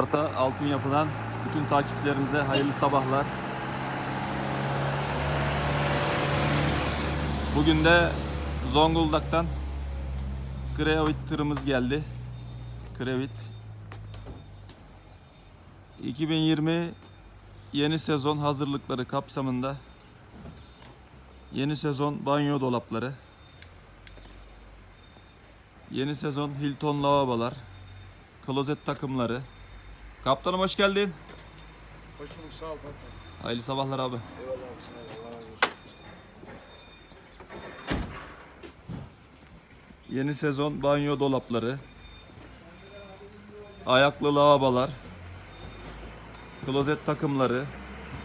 Arta Altın Yapı'dan bütün takipçilerimize hayırlı sabahlar. Bugün de Zonguldak'tan Krevit tırımız geldi. Krevit. 2020 yeni sezon hazırlıkları kapsamında yeni sezon banyo dolapları, yeni sezon Hilton lavabolar, klozet takımları, Kaptanım hoş geldin. Hoş bulduk sağ ol patron. Hayırlı sabahlar abi. Eyvallah abi sağ ol Allah razı olsun. Yeni sezon banyo dolapları. Ayaklı lavabolar. Klozet takımları.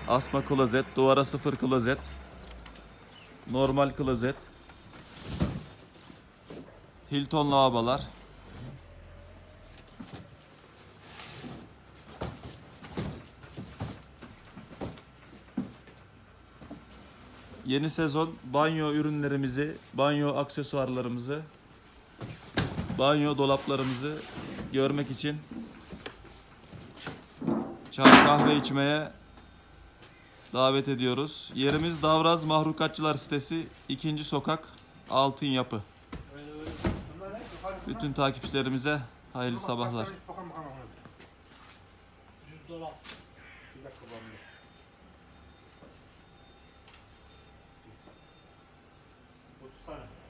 Asma klozet, duvara sıfır klozet. Normal klozet. Hilton lavabolar. Yeni sezon banyo ürünlerimizi, banyo aksesuarlarımızı, banyo dolaplarımızı görmek için çay kahve içmeye davet ediyoruz. Yerimiz Davraz Mahrukatçılar sitesi 2. sokak Altın Yapı. Bütün takipçilerimize hayırlı sabahlar. fun.